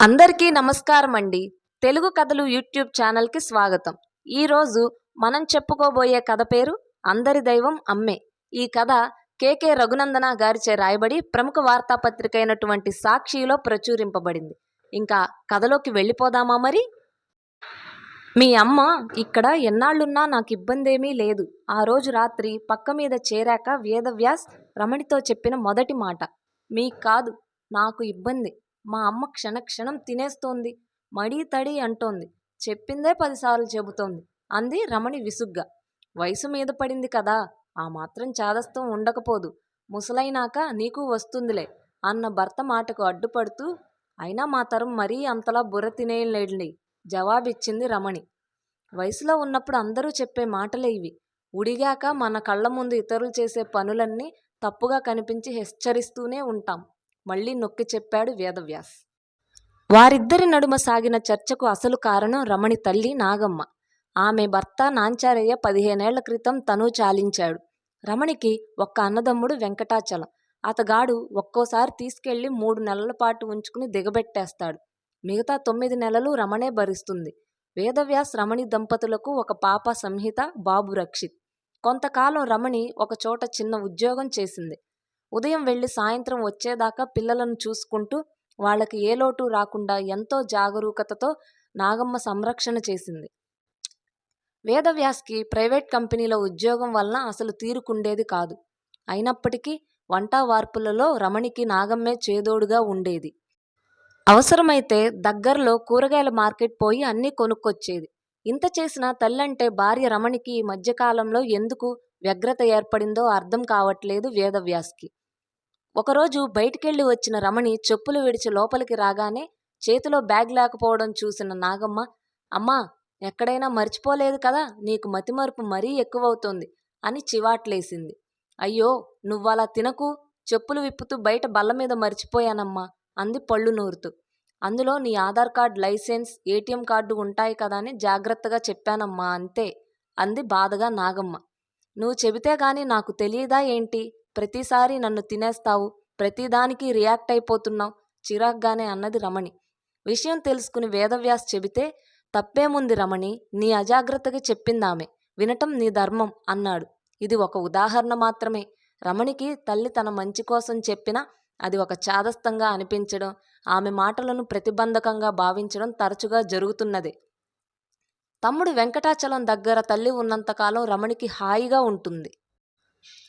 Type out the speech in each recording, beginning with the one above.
అందరికీ నమస్కారం అండి తెలుగు కథలు యూట్యూబ్ ఛానల్కి స్వాగతం. ఈరోజు మనం చెప్పుకోబోయే కథ పేరు అందరి దైవం అమ్మే. ఈ కథ కేకే రఘునందన గారిచే రాయబడి ప్రముఖ వార్తాపత్రిక అయినటువంటి సాక్షిలో ప్రచురింపబడింది. ఇంకా కథలోకి వెళ్ళిపోదామా మరి? మీ అమ్మ ఇక్కడ ఎన్నాళ్ళున్నా నాకు ఇబ్బంది ఏమీ లేదు. ఆ రోజు రాత్రి పక్క మీద చేరాక వేదవ్యాస్ రమణితో చెప్పిన మొదటి మాట. మీకు కాదు నాకు ఇబ్బంది. మా అమ్మ క్షణక్షణం తినేస్తోంది. మడి తడి అంటోంది. చెప్పిందే పదిసార్లు చెబుతోంది. అంది రమణి విసుగ్గా. వయసు మీద పడింది కదా ఆ మాత్రం చాదస్తం ఉండకపోదు. ముసలైనాక నీకు వస్తుందిలే అన్న భర్త మాటకు అడ్డుపడుతూ అయినా మా తరం మరీ అంతలా బుర్ర తినేయలేండి జవాబిచ్చింది రమణి. వయసులో ఉన్నప్పుడు అందరూ చెప్పే మాటలే ఇవి. ఉడిగాక మన కళ్ళ ముందు ఇతరులు చేసే పనులన్నీ తప్పుగా కనిపించి హెచ్చరిస్తూనే ఉంటాం. మళ్ళీ నొక్కి చెప్పాడు వేదవ్యాస్. వారిద్దరి నడుమ సాగిన చర్చకు అసలు కారణం రమణి తల్లి నాగమ్మ. ఆమె భర్త నాంచారయ్య పదిహేనేళ్ళ క్రితం తను చాలించాడు. రమణికి ఒక్క అన్నదమ్ముడు వెంకటాచలం. అతగాడు ఒక్కోసారి తీసుకెళ్ళి మూడు నెలల పాటు ఉంచుకుని దిగబెట్టేస్తాడు. మిగతా తొమ్మిది నెలలు రమణే భరిస్తుంది. వేదవ్యాస్ రమణి దంపతులకు ఒక పాప సంహిత బాబు రక్షిత్. కొంతకాలం రమణి ఒక చోట చిన్న ఉద్యోగం చేసింది. ఉదయం వెళ్ళి సాయంత్రం వచ్చేదాకా పిల్లలను చూసుకుంటూ వాళ్ళకి ఏ లోటు రాకుండా ఎంతో జాగరూకతతో నాగమ్మ సంరక్షణ చేసింది. వేదవ్యాస్కి ప్రైవేట్ కంపెనీలో ఉద్యోగం వలన అసలు తీరుకుండేది కాదు. అయినప్పటికీ వంట వార్పులలో రమణికి నాగమ్మే చేదోడుగా ఉండేది. అవసరమైతే దగ్గరలో కూరగాయల మార్కెట్ పోయి అన్నీ కొనుక్కొచ్చేది. ఇంత చేసిన తల్లంటే భార్య రమణికి ఈ మధ్యకాలంలో ఎందుకు? వ్యగ్రత ఏర్పడిందో అర్థం కావట్లేదు వేదవ్యాస్కి. ఒకరోజు బయటికెళ్ళి వచ్చిన రమణి చెప్పులు విడిచి లోపలికి రాగానే చేతిలో బ్యాగ్ లేకపోవడం చూసిన నాగమ్మ అమ్మా ఎక్కడైనా మర్చిపోలేదు కదా నీకు మతిమరుపు మరీ ఎక్కువవుతోంది అని చివాట్లేసింది. అయ్యో నువ్వలా తినకు చెప్పులు విప్పుతూ బయట బల్ల మీద మర్చిపోయానమ్మా అంది పళ్ళు నూరుతూ. అందులో నీ Aadhaar card license ATM card ఉంటాయి కదా అని జాగ్రత్తగా చెప్పానమ్మా అంతే అంది బాధగా నాగమ్మ. నువ్వు చెబితే గాని నాకు తెలియదా ఏంటి? ప్రతిసారి నన్ను తినేస్తావు. ప్రతిదానికి రియాక్ట్ అయిపోతున్నావు. చిరాగ్గానే అన్నది రమణి. విషయం తెలుసుకుని వేదవ్యాస్ చెబితే తప్పేముంది రమణి? నీ అజాగ్రత్తగా చెప్పిందామె. వినటం నీ ధర్మం అన్నాడు. ఇది ఒక ఉదాహరణ మాత్రమే. రమణికి తల్లి తన మంచి కోసం చెప్పినా అది ఒక చాదస్తంగా అనిపించడం ఆమె మాటలను ప్రతిబంధకంగా భావించడం తరచుగా జరుగుతున్నదే. తమ్ముడు వెంకటాచలం దగ్గర తల్లి ఉన్నంతకాలం రమణికి హాయిగా ఉంటుంది.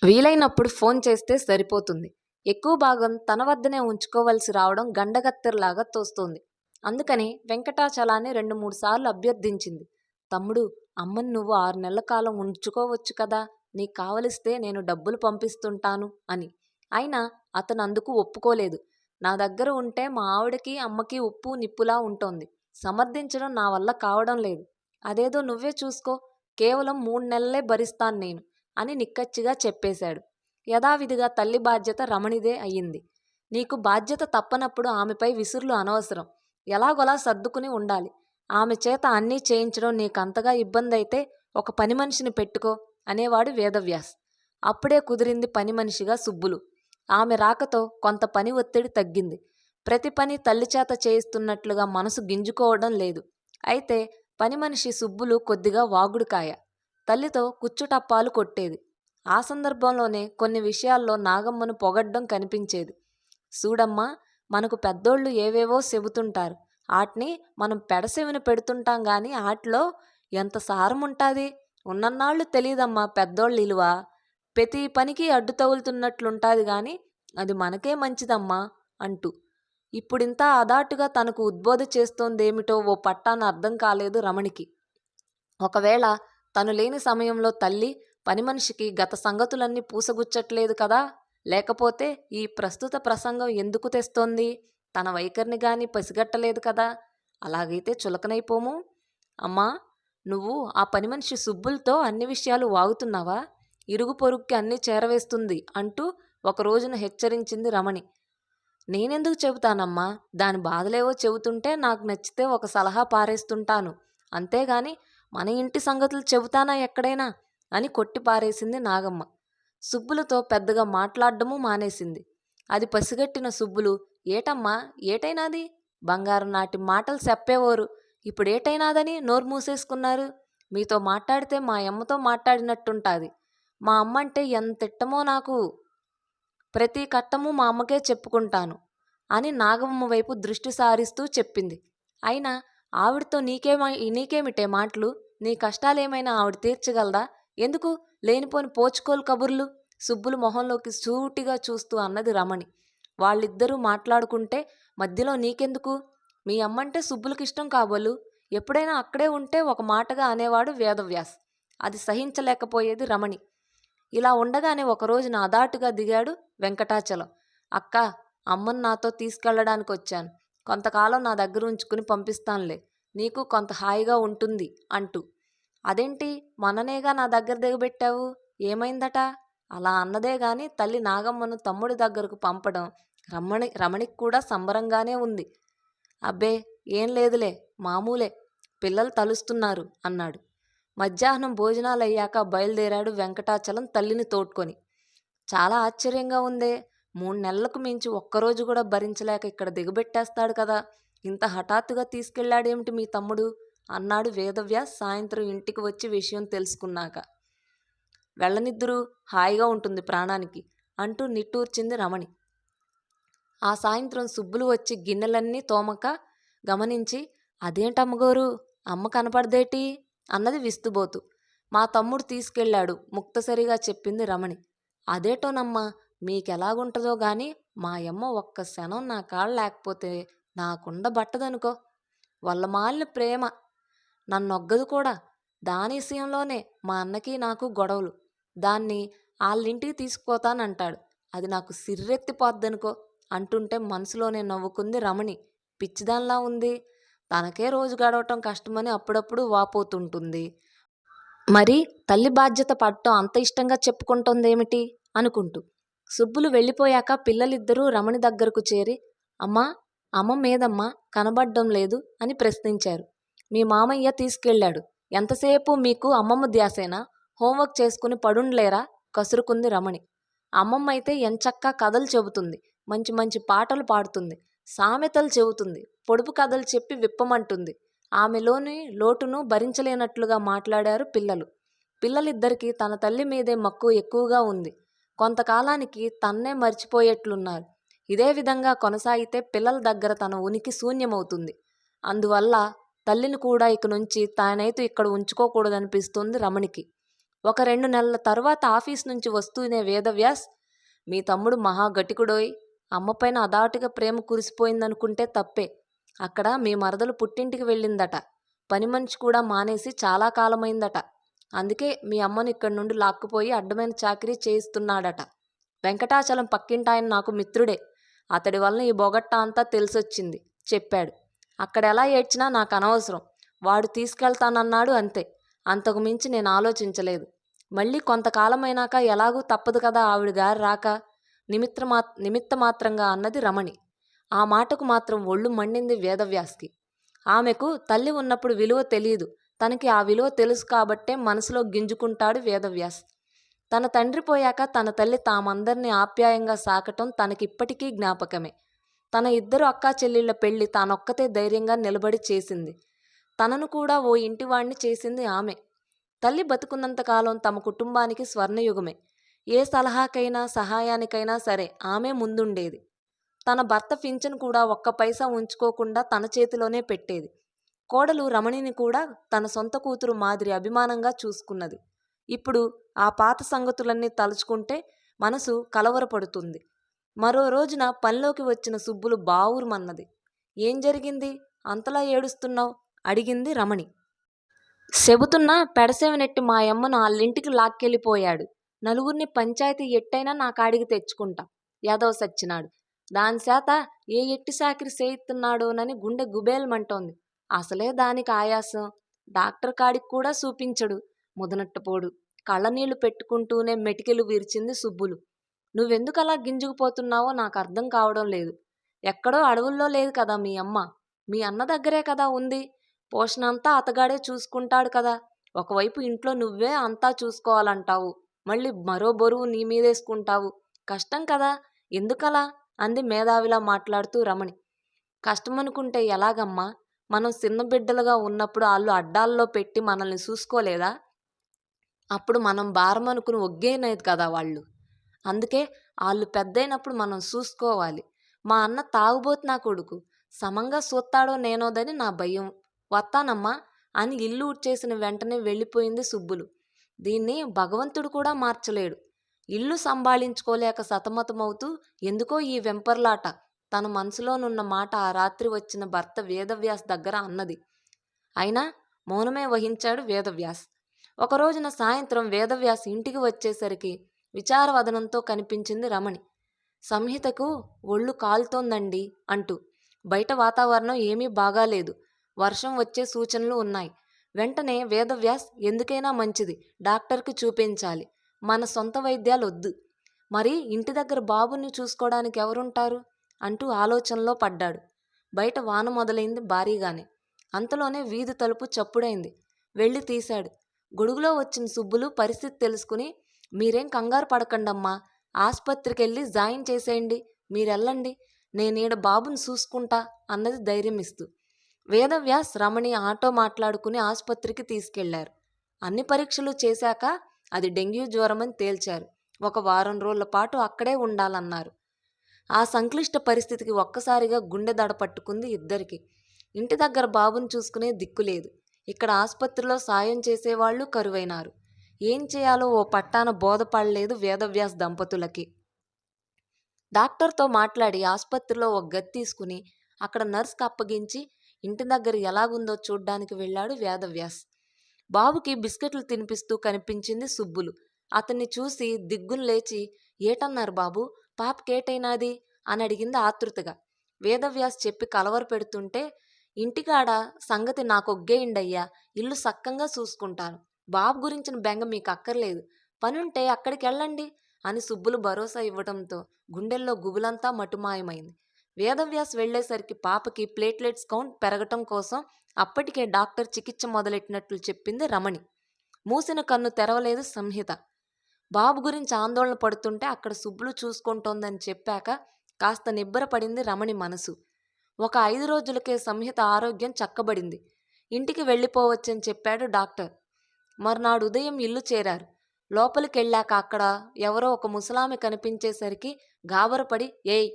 వీలైనప్పుడు ఫోన్ చేస్తే సరిపోతుంది. ఎక్కువ భాగం తన వద్దనే ఉంచుకోవలసి రావడం గండగత్తెరలాగా తోస్తోంది. అందుకని వెంకటాచలాన్ని రెండు మూడు సార్లు అభ్యర్థించింది. తమ్ముడు అమ్మని నువ్వు ఆరు నెలల కాలం ఉంచుకోవచ్చు కదా నీకు కావలిస్తే నేను డబ్బులు పంపిస్తుంటాను అని. అయినా అతను అందుకు ఒప్పుకోలేదు. నా దగ్గర ఉంటే మా ఆవిడకి అమ్మకి ఉప్పు నిప్పులా ఉంటోంది. సమర్థించడం నా వల్ల కావడం లేదు. అదేదో నువ్వే చూసుకో కేవలం మూడు నెలలే భరిస్తాను నేను అని నిక్కచ్చిగా చెప్పేశాడు. యథావిధిగా తల్లి బాధ్యత రమణిదే అయ్యింది. నీకు బాధ్యత తప్పనప్పుడు ఆమెపై విసురులు అనవసరం. ఎలాగోలా సర్దుకుని ఉండాలి. ఆమె చేత అన్నీ చేయించడం నీకంతగా ఇబ్బంది అయితే ఒక పని మనిషిని పెట్టుకో అనేవాడు వేదవ్యాస్. అప్పుడే కుదిరింది పని మనిషిగా సుబ్బులు. ఆమె రాకతో కొంత పని ఒత్తిడి తగ్గింది. ప్రతి పని తల్లి చేత చేయిస్తున్నట్లుగా మనసు గింజుకోవడం లేదు. అయితే పని మనిషి సుబ్బులు కొద్దిగా వాగుడుకాయ. తల్లితో కుచ్చుటప్పాలు కొట్టేది. ఆ సందర్భంలోనే కొన్ని విషయాల్లో నాగమ్మను పొగడ్డం కనిపించేది. చూడమ్మా మనకు పెద్దోళ్ళు ఏవేవో చెబుతుంటారు. ఆటిని మనం పెడసెవిని పెడుతుంటాం గాని ఆటిలో ఎంత సారం ఉంటుంది ఉన్నన్నాళ్ళు తెలియదమ్మా పెద్దోళ్ళు ఇలువ ప్రతి పనికి అడ్డు తగులుతున్నట్లుంటాది గాని అది మనకే మంచిదమ్మా అంటూ ఇప్పుడింత అదాటుగా తనకు ఉద్బోధ చేస్తోందేమిటో ఓ పట్టాన అర్థం కాలేదు రమణికి. ఒకవేళ తను లేని సమయంలో తల్లి పని మనిషికి గత సంగతులన్నీ పూసగుచ్చట్లేదు కదా లేకపోతే ఈ ప్రస్తుత ప్రసంగం ఎందుకు తెస్తోంది? తన వైఖరిని గాని పసిగట్టలేదు కదా అలాగైతే చులకనైపోము. అమ్మా నువ్వు ఆ పని మనిషి సుబ్బులతో అన్ని విషయాలు వాగుతున్నావా? ఇరుగు పొరుగుకి అన్నీ చేరవేస్తుంది అంటూ ఒక రోజున హెచ్చరించింది రమణి. నేనెందుకు చెబుతానమ్మా? దాని బాధలేవో చెబుతుంటే నాకు నచ్చితే ఒక సలహా పారేస్తుంటాను. అంతేగాని మన ఇంటి సంగతులు చెబుతానా ఎక్కడైనా? అని కొట్టి పారేసింది నాగమ్మ. సుబ్బులతో పెద్దగా మాట్లాడడము మానేసింది. అది పసిగట్టిన సుబ్బులు ఏటమ్మా? ఏటైనాది? బంగారం నాటి మాటలు చెప్పేవారు. ఇప్పుడు ఏటైనాదని నోరు మూసేసుకున్నారు? మీతో మాట్లాడితే మా అమ్మతో మాట్లాడినట్టుంటాది. మా అమ్మ అంటే ఎంత ఇట్టమో నాకు. ప్రతి కట్టము మా అమ్మకే చెప్పుకుంటాను అని నాగమ్మ వైపు దృష్టి సారిస్తూ చెప్పింది. అయినా ఆవిడతో నీకేమై నీకేమిటే మాటలు? నీ కష్టాలేమైనా ఆవిడ తీర్చగలదా? ఎందుకు? లేనిపోని పోచుకోలు కబుర్లు? సుబ్బులు మొహంలోకి సూటిగా చూస్తూ అన్నది రమణి. వాళ్ళిద్దరూ మాట్లాడుకుంటే మధ్యలో నీకెందుకు? మీ అమ్మంటే సుబ్బులకి ఇష్టం కాబోలు. ఎప్పుడైనా అక్కడే ఉంటే ఒక మాటగా అనేవాడు వేదవ్యాస్. అది సహించలేకపోయేది రమణి. ఇలా ఉండగానే ఒకరోజు నా దాటుగా దిగాడు వెంకటాచలం. అక్క అమ్మను నాతో తీసుకెళ్ళడానికి వచ్చాను కొంతకాలం నా దగ్గర ఉంచుకుని పంపిస్తానులే. నీకు కొంత హాయిగా ఉంటుంది అంటూ. అదేంటి? మొన్ననేగా నా దగ్గర దిగబెట్టావు? ఏమైందట? అలా అన్నదే గాని తల్లి నాగమ్మను తమ్ముడి దగ్గరకు పంపడం రమణి రమణికి కూడా సంబరంగానే ఉంది. అబ్బే ఏం లేదులే మామూలే. పిల్లలు తలుస్తున్నారు అన్నాడు. మధ్యాహ్నం భోజనాలు అయ్యాక బయలుదేరాడు వెంకటాచలం తల్లిని తోడ్కొని. చాలా ఆశ్చర్యంగా ఉందే మూడు నెలలకు మించి ఒక్కరోజు కూడా భరించలేక ఇక్కడ దిగబెట్టేస్తాడు కదా ఇంత హఠాత్తుగా తీసుకెళ్ళాడేమిటి మీ తమ్ముడు? అన్నాడు వేదవ్యాస్ సాయంత్రం ఇంటికి వచ్చి విషయం తెలుసుకున్నాక. వెళ్ళనిద్దురు హాయిగా ఉంటుంది ప్రాణానికి అంటూ నిట్టూర్చింది రమణి. ఆ సాయంత్రం సుబ్బులు వచ్చి గిన్నెలన్నీ తోమక గమనించి అదేంటమ్మగోరు? అమ్మ కనపడదేటి? అన్నది విస్తుబోతు. మా తమ్ముడు తీసుకెళ్ళాడు ముక్తసరిగా చెప్పింది రమణి. అదేటోనమ్మా మీకెలాగుంటుందో గాని మా అమ్మ ఒక్క క్షణం నా కాళ్ళు లేకపోతే నాకుండ బట్టదనుకో. వల్లమాలిన మాలిన ప్రేమ. నన్నొగ్గదు కూడా. దాని విషయంలోనే మా అన్నకి నాకు గొడవలు. దాన్ని వాళ్ళింటికి తీసుకుపోతానంటాడు. అది నాకు సిర్రెత్తిపోద్దనుకో అంటుంటే మనసులోనే నవ్వుకుంది రమణి. పిచ్చిదానిలా ఉంది. తనకే రోజు గడవటం కష్టమని అప్పుడప్పుడు వాపోతుంటుంది. మరి తల్లి బాధ్యత పడటం అంత ఇష్టంగా చెప్పుకుంటోందేమిటి? అనుకుంటూ. సుబ్బులు వెళ్ళిపోయాక పిల్లలిద్దరూ రమణి దగ్గరకు చేరి అమ్మా అమ్మ మీదమ్మా కనబడ్డం లేదు అని ప్రశ్నించారు. మీ మామయ్య తీసుకెళ్ళాడు. ఎంతసేపు మీకు అమ్మమ్మ ధ్యాసేనా? హోంవర్క్ చేసుకుని పడుండలేరా? కసురుకుంది రమణి. అమ్మమ్మ అయితే ఎంచక్కా కథలు చెబుతుంది. మంచి మంచి పాటలు పాడుతుంది. సామెతలు చెబుతుంది. పొడుపు కథలు చెప్పి విప్పమంటుంది. ఆమెలోని లోటును భరించలేనట్లుగా మాట్లాడారు పిల్లలు. పిల్లలిద్దరికీ తన తల్లి మీదే మక్కువ ఎక్కువగా ఉంది. కొంతకాలానికి తన్నే మర్చిపోయేట్లున్నారు. ఇదే విధంగా కొనసాగితే పిల్లల దగ్గర తన ఉనికి శూన్యమవుతుంది. అందువల్ల తల్లిని కూడా ఇక నుంచి తానైతే ఇక్కడ ఉంచుకోకూడదనిపిస్తుంది రమణికి. ఒక రెండు నెలల తర్వాత ఆఫీస్ నుంచి వస్తూనే వేదవ్యాస్ మీ తమ్ముడు మహాగటికుడోయ్ అమ్మపైన అదాటుగా ప్రేమ కురిసిపోయిందనుకుంటే తప్పే. అక్కడ మీ మరదలు పుట్టింటికి వెళ్ళిందట. పని మనిషి కూడా మానేసి చాలా కాలమైందట. అందుకే మీ అమ్మను ఇక్కడి నుండి లాక్కుపోయి అడ్డమైన చాకరీ చేయిస్తున్నాడట. వెంకటాచలం పక్కింటాయన నాకు మిత్రుడే. అతడి వలన ఈ బొగట్ట అంతా తెలిసొచ్చింది. చెప్పాడు. అక్కడ ఎలా ఏడ్చినా నాకు అనవసరం. వాడు తీసుకెళ్తానన్నాడు అంతే. అంతకు మించి నేను ఆలోచించలేదు. మళ్ళీ కొంతకాలమైనాక ఎలాగూ తప్పదు కదా ఆవిడ గారు రాక. నిమిత్త మా నిమిత్త మాత్రంగా అన్నది రమణి. ఆ మాటకు మాత్రం ఒళ్ళు మండింది వేదవ్యాస్కి. ఆమెకు తల్లి ఉన్నప్పుడు విలువ తెలియదు తనకి ఆ విలువ తెలుసు కాబట్టే మనసులో గింజుకుంటాడు వేదవ్యాస్. తన తండ్రి పోయాక తన తల్లి తామందరినీ ఆప్యాయంగా సాకటం తనకిప్పటికీ జ్ఞాపకమే. తన ఇద్దరు అక్కా చెల్లెళ్ళ పెళ్ళి తానొక్కతే ధైర్యంగా నిలబడి చేసింది. తనను కూడా ఓ ఇంటివాణ్ణి చేసింది ఆమె. తల్లి బతుకున్నంతకాలం తమ కుటుంబానికి స్వర్ణయుగమే. ఏ సలహాకైనా సహాయానికైనా సరే ఆమె ముందుండేది. తన భర్త పింఛన్ కూడా ఒక్క పైసా ఉంచుకోకుండా తన చేతిలోనే పెట్టేది. కోడలు రమణిని కూడా తన సొంత కూతురు మాదిరి అభిమానంగా చూసుకున్నది. ఇప్పుడు ఆ పాత సంగతులన్నీ తలుచుకుంటే మనసు కలవరపడుతుంది. మరో రోజున పనిలోకి వచ్చిన సుబ్బులు బావురుమన్నది. ఏం జరిగింది? అంతలా ఏడుస్తున్నావు? అడిగింది రమణి. చెబుతున్నా పెడసేవనెట్టి మా అమ్మను వాళ్ళింటికి లాక్కెళ్ళిపోయాడు. నలుగురిని పంచాయతీ ఎట్టైనా నా కాడికి తెచ్చుకుంటా. యాదవ్ సచ్చినాడు. దాని చేత ఏ ఎట్టి సాకిరి చేయిస్తున్నాడోనని గుండె గుబేలమంటోంది. అసలే దానికి ఆయాసం. డాక్టర్ కాడికి కూడా చూపించడు ముదనట్టపోడు కళ్ళనీళ్ళు పెట్టుకుంటూనే మెటికెలు విరిచింది సుబ్బులు. నువ్వెందుకు అలా గింజుకుపోతున్నావో నాకు అర్థం కావడం లేదు. ఎక్కడో అడవుల్లో లేదు కదా మీ అమ్మ. మీ అన్న దగ్గరే కదా ఉంది. పోషణ అంతా అతగాడే చూసుకుంటాడు కదా. ఒకవైపు ఇంట్లో నువ్వే అంతా చూసుకోవాలంటావు. మళ్ళీ మరో బరువు నీ మీదేసుకుంటావు. కష్టం కదా. ఎందుకలా? అంది మేధావిలా మాట్లాడుతూ రమణి. కష్టమనుకుంటే ఎలాగమ్మా? మనం చిన్న బిడ్డలుగా ఉన్నప్పుడు వాళ్ళు అడ్డాల్లో పెట్టి మనల్ని చూసుకోలేదా? అప్పుడు మనం భారం అనుకుని ఒగ్గేనేది కదా వాళ్ళు. అందుకే వాళ్ళు పెద్దయినప్పుడు మనం చూసుకోవాలి. మా అన్న తాగుబోతు నా కొడుకు. సమంగా సూత్తాడో నేనోదని నా భయం. వస్తానమ్మా అని ఇల్లు ఉడ్చేసిన వెంటనే వెళ్ళిపోయింది సుబ్బులు. దీన్ని భగవంతుడు కూడా మార్చలేడు. ఇల్లు సంభాళించుకోలేక సతమతమవుతూ ఎందుకో ఈ వెంపర్లాట. తన మనసులోనున్న మాట ఆ రాత్రి వచ్చిన భర్త వేదవ్యాస్ దగ్గర అన్నది. అయినా మౌనమే వహించాడు వేదవ్యాస్. ఒకరోజున సాయంత్రం వేదవ్యాస్ ఇంటికి వచ్చేసరికి విచారవదనంతో కనిపించింది రమణి. సంహితకు ఒళ్ళు కాలుతోందండి అంటూ. బయట వాతావరణం ఏమీ బాగాలేదు. వర్షం వచ్చే సూచనలు ఉన్నాయి. వెంటనే వేదవ్యాస్ ఎందుకైనా మంచిది. డాక్టర్కి చూపించాలి. మన సొంత వైద్యాలు వద్దు మరి ఇంటి దగ్గర బాబుని చూసుకోవడానికి ఎవరుంటారు? అంటూ ఆలోచనలో పడ్డాడు. బయట వాన మొదలైంది భారీగానే. అంతలోనే వీధి తలుపు చప్పుడైంది. వెళ్ళి తీశాడు. గొడుగులో వచ్చిన సుబ్బులు పరిస్థితి తెలుసుకుని మీరేం కంగారు పడకండమ్మా. ఆసుపత్రికి వెళ్ళి జాయిన్ చేసేయండి. మీరెళ్ళండి. నేనీడ బాబుని చూసుకుంటా అన్నది ధైర్యం ఇస్తూ వేదవ్యాస్ రమణి ఆటో మాట్లాడుకుని ఆసుపత్రికి తీసుకెళ్ళారు. అన్ని పరీక్షలు చేశాక అది డెంగ్యూ జ్వరమని తేల్చారు. ఒక వారం రోజుల పాటు అక్కడే ఉండాలన్నారు. ఆ సంక్లిష్ట పరిస్థితికి ఒక్కసారిగా గుండె దడ పట్టుకుంది ఇద్దరికి. ఇంటి దగ్గర బాబుని చూసుకునే దిక్కు లేదు. ఇక్కడ ఆసుపత్రిలో సాయం చేసేవాళ్ళు కరువైనారు. ఏం చేయాలో ఓ పట్టాన బోధపడలేదు వేదవ్యాస్ దంపతులకి. డాక్టర్తో మాట్లాడి ఆసుపత్రిలో ఒక గది తీసుకుని అక్కడ నర్స్కి అప్పగించి ఇంటి దగ్గర ఎలాగుందో చూడ్డానికి వెళ్ళాడు వేదవ్యాస్. బాబుకి బిస్కెట్లు తినిపిస్తూ కనిపించింది సుబ్బులు. అతన్ని చూసి దిగ్గును లేచి ఏటన్నారు బాబు? పాపకేటైనాది అని అడిగింది ఆతృతగా. వేదవ్యాస్ చెప్పి కలవర పెడుతుంటే ఇంటికాడ? సంగతి నాకొగ్గేయండయ్యా ఇల్లు సక్కంగా చూసుకుంటాను. బాబు గురించిన బెంగ మీకు అక్కర్లేదు పనుంటే అక్కడికి వెళ్ళండి అని సుబ్బులు భరోసా ఇవ్వడంతో గుండెల్లో గుబులంతా మటుమాయమైంది. వేదవ్యాస్ వెళ్ళేసరికి పాపకి ప్లేట్లెట్స్ కౌంట్ పెరగటం కోసం అప్పటికే డాక్టర్ చికిత్స మొదలెట్టినట్లు చెప్పింది రమణి. మూసిన కన్ను తెరవలేదు సంహిత. బాబు గురించి ఆందోళన పడుతుంటే అక్కడ సుబ్బులు చూసుకుంటోందని చెప్పాక కాస్త నిబ్బరపడింది రమణి మనసు. ఒక ఐదు రోజులకే సంహిత ఆరోగ్యం చక్కబడింది. ఇంటికి వెళ్ళిపోవచ్చని చెప్పాడు డాక్టర్. మర్నాడు ఉదయం ఇల్లు చేరారు. లోపలికెళ్ళాక అక్కడ ఎవరో ఒక ముసలామె కనిపించేసరికి గాబరపడి ఏయ్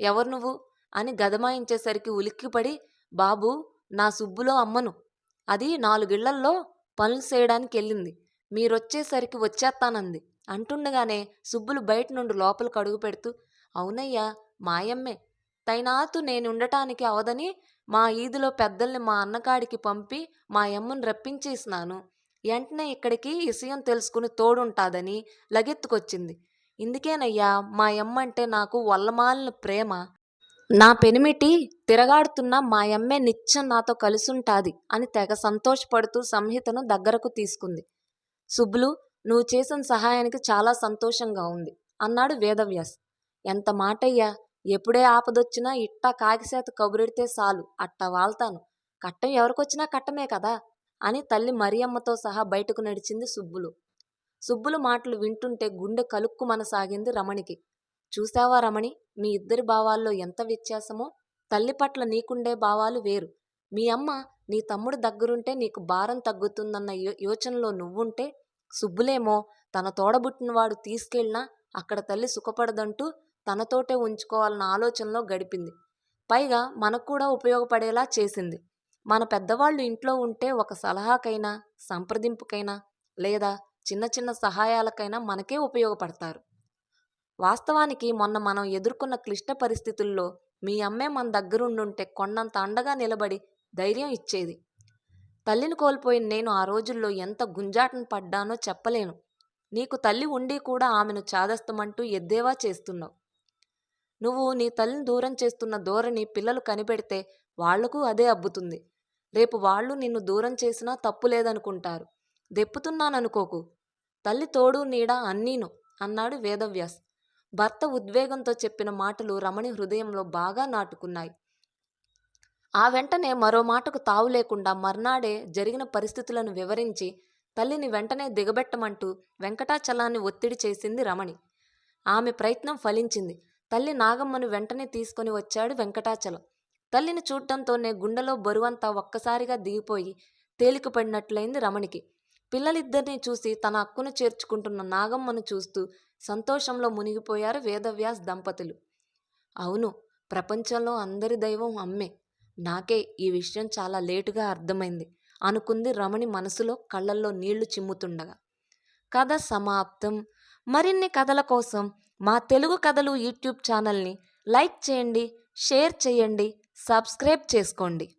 ఎవరు నువ్వు? అని గదమాయించేసరికి ఉలిక్కిపడి బాబు నా సుబ్బులో అమ్మను. అది నాలుగిళ్ళల్లో పనులు చేయడానికి వెళ్ళింది మీరొచ్చేసరికి వచ్చేస్తానంది అంటుండగానే సుబ్బులు బయట నుండి లోపలికి అడుగు పెడుతూ అవునయ్యా మాయమ్మే. తైనాతు నేనుండటానికి అవదని మా ఈదులో పెద్దల్ని మా అన్నకాడికి పంపి మా అమ్మను రప్పించేసినాను. వెంటనే ఇక్కడికి విషయం తెలుసుకుని తోడుంటాదని లగెత్తుకొచ్చింది. ఇందుకేనయ్యా మా యమ్మంటే నాకు వల్లమాలిన ప్రేమ. నా పెనిమిటి తిరగాడుతున్న మా యమ్మే నిత్యం నాతో కలిసుంటాది అని తెగ సంతోషపడుతూ సంహితను దగ్గరకు తీసుకుంది. సుబ్బులు నువ్వు చేసిన సహాయానికి చాలా సంతోషంగా ఉంది అన్నాడు వేదవ్యాస్. ఎంత మాటయ్యా ఎప్పుడే ఆపదొచ్చినా ఇట్టా కాకిసేత కబురెడితే చాలు అట్టా వాల్తాను కట్టం ఎవరికొచ్చినా కట్టమే కదా అని తల్లి మరియమ్మతో సహా బయటకు నడిచింది సుబ్బులు. సుబ్బులు మాటలు వింటుంటే గుండె కలుక్కుమనసాగింది రమణికి. చూశావా రమణి? మీ ఇద్దరి భావాల్లో ఎంత వ్యత్యాసమో? తల్లి పట్ల నీకుండే భావాలు వేరు. మీ అమ్మ నీ తమ్ముడు దగ్గరుంటే నీకు భారం తగ్గుతుందన్న యో- యోచనలో నువ్వుంటే సుబ్బులేమో తన తోడబుట్టినవాడు తీసుకెళ్ళినా అక్కడ తల్లి సుఖపడదంటూ తనతోటే ఉంచుకోవాలన్న ఆలోచనలో గడిపింది. పైగా మనకు కూడా ఉపయోగపడేలా చేసింది. మన పెద్దవాళ్ళు ఇంట్లో ఉంటే ఒక సలహాకైనా సంప్రదింపుకైనా లేదా చిన్న చిన్న సహాయాలకైనా మనకే ఉపయోగపడతారు. వాస్తవానికి మొన్న మనం ఎదుర్కొన్న క్లిష్ట పరిస్థితుల్లో మీ అమ్మే మన దగ్గరుండుంటే కొండంత అండగా నిలబడి ధైర్యం ఇచ్చేది. తల్లిని కోల్పోయిన నేను ఆ రోజుల్లో ఎంత గుంజాటన పడ్డానో చెప్పలేను. నీకు తల్లి ఉండి కూడా ఆమెను చాదస్తమంటూ ఎద్దేవా చేస్తున్నావు. నువ్వు నీ తల్లిని దూరం చేస్తున్న ధోరణి పిల్లలు కనిపెడితే వాళ్ళకు అదే అబ్బుతుంది. రేపు వాళ్ళు నిన్ను దూరం చేసినా తప్పు లేదనుకుంటారు. దెప్పుతున్నాననుకోకు. తల్లి తోడు నీడ అన్నీను అన్నాడు వేదవ్యాస్. భర్త ఉద్వేగంతో చెప్పిన మాటలు రమణి హృదయంలో బాగా నాటుకున్నాయి. ఆ వెంటనే మరో మాటకు తావు లేకుండా మర్నాడే జరిగిన పరిస్థితులను వివరించి తల్లిని వెంటనే దిగబెట్టమంటూ వెంకటాచలాన్ని ఒత్తిడి చేసింది రమణి. ఆమె ప్రయత్నం ఫలించింది. తల్లి నాగమ్మను వెంటనే తీసుకొని వచ్చాడు వెంకటాచలం. తల్లిని చూడటంతోనే గుండెలో బరువంతా ఒక్కసారిగా దిగిపోయి తేలికపడినట్లయింది రమణికి. పిల్లలిద్దరినీ చూసి తన అక్కును చేర్చుకుంటున్న నాగమ్మను చూస్తూ సంతోషంలో మునిగిపోయారు వేదవ్యాస్ దంపతులు. అవును ప్రపంచంలో అందరి దైవం అమ్మే. నాకే ఈ విషయం చాలా లేటుగా అర్థమైంది అనుకుంది రమణి మనసులో కళ్ళల్లో నీళ్ళు చిమ్ముతుండగా. కథ సమాప్తం. మరిన్ని కథల కోసం మా తెలుగు కథలు యూట్యూబ్ ఛానల్ని లైక్ చేయండి షేర్ చేయండి సబ్స్క్రైబ్ చేసుకోండి.